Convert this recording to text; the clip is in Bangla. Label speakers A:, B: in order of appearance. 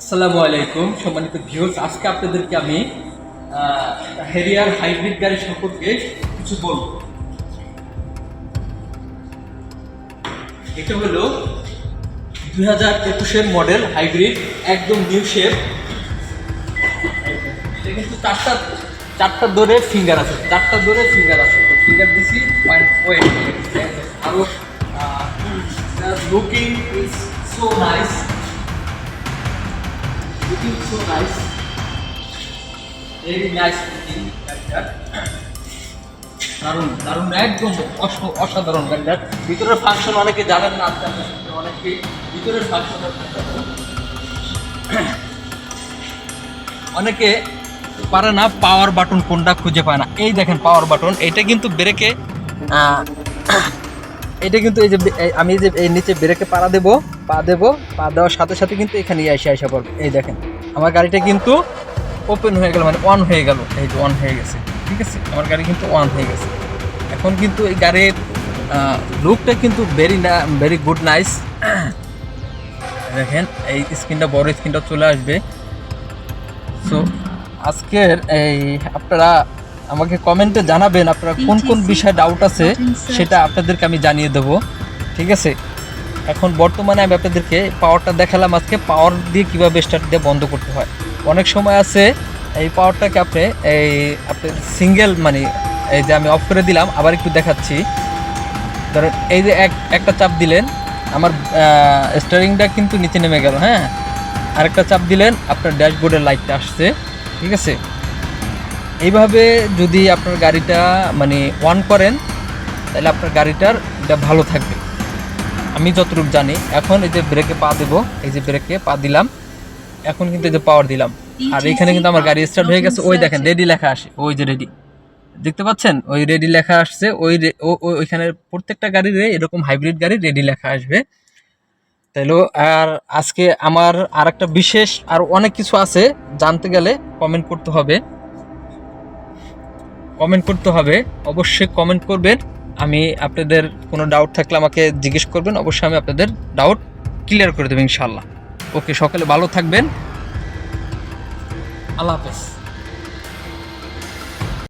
A: আসসালামু আলাইকুম, সম্মানিত ভিউস আজকে আপনাদেরকে আমি হেরিয়ার হাইব্রিড গাড়ি সম্পর্কে কিছু বলব। এটা হলো দুই হাজার একুশের মডেল হাইব্রিড একদম নিউ শেপ এটা কিন্তু চারটা চারটা দৌড়ের ফিঙ্গার আছে। চারটা দৌড়ের ফিঙ্গার আছে। ফিঙ্গার দিছি পয়েন্ট ওয়েট আরও looking is so nice looking so nice. Very nice looking গাড়িটা দারুণ দারুণ একদম অস- অসাধারণ গাড়িটা ভিতরের ফাংশন অনেকে জানেন না শিখতে অনেকে ভিতরের ফাংশন অনেকে পারে না পাওয়ার বাটন কোনটা খুঁজে পায় না। এই দেখেন পাওয়ার বাটন এটা কিন্তু ব্রেকে এটা কিন্তু এই যে আমি যে এই নিচে ব্রেকে পাড়া দেবো, পা দেবো, পা দেওয়ার সাথে সাথে কিন্তু এখানে এসে আসা পড়বে। এই দেখেন, আমার গাড়িটা কিন্তু ওপেন হয়ে গেল মানে অন হয়ে গেল। এই যে অন হয়ে গেছে, ঠিক আছে? আমার গাড়ি কিন্তু অন হয়ে গেছে। এখন কিন্তু এই গাড়ির লুকটা কিন্তু ভেরি না ভেরি গুড নাইস দেখেন, এই স্ক্রিনটা বড় স্ক্রিনটা চলে আসবে। সো আজকের এই, আপনারা আমাকে কমেন্টে জানাবেন আপনারা কোন কোন বিষয়ে ডাউট আছে সেটা আপনাদেরকে আমি জানিয়ে দেবো। ঠিক আছে? এখন বর্তমানে আমি আপনাদেরকে পাওয়ারটা দেখালাম আজকে। পাওয়ার দিয়ে কীভাবে স্টার্ট দিয়ে বন্ধ করতে হয়। অনেক সময় আছে এই পাওয়ারটাকে আপনি এই আপনি সিঙ্গেল মানে এই যে আমি অফ করে দিলাম আবার একটু দেখাচ্ছি। ধরেন এই যে এক একটা চাপ দিলেন আমার স্টারিংটা কিন্তু নিচে নেমে গেল হ্যাঁ? আরেকটা চাপ দিলেন আপনার ড্যাশবোর্ডের লাইটটা আসছে। ঠিক আছে? এইভাবে যদি আপনার গাড়িটা মানে অন করেন তাহলে আপনার গাড়িটার এটা ভালো থাকবে। আমি যতটুকু জানি এখন এই যে ব্রেকে পা দেবো এই যে ব্রেকে পা দিলাম এখন কিন্তু এই যে পাওয়ার দিলাম। আর এখানে কিন্তু আমার গাড়ি স্টার্ট হয়ে গেছে ওই দেখেন রেডি লেখা আসে ওই যে রেডি দেখতে পাচ্ছেন? ওই রেডি লেখা আসছে ওই ওইখানে প্রত্যেকটা গাড়িরে এরকম হাইব্রিড গাড়ি রেডি লেখা আসবে। তাইলে আর আজকে আমার আর একটা বিশেষ আর অনেক কিছু আছে জানতে গেলে কমেন্ট করতে হবে। কমেন্ট করতে হবে। অবশ্যই কমেন্ট করবেন। আমি আপনাদের কোনো ডাউট থাকলে আমাকে জিজ্ঞেস করবেন। অবশ্যই আমি আপনাদের ডাউট ক্লিয়ার করে দেবো ইনশাল্লাহ ওকে, সকালে ভালো থাকবেন। আল্লাহ হাফেজ।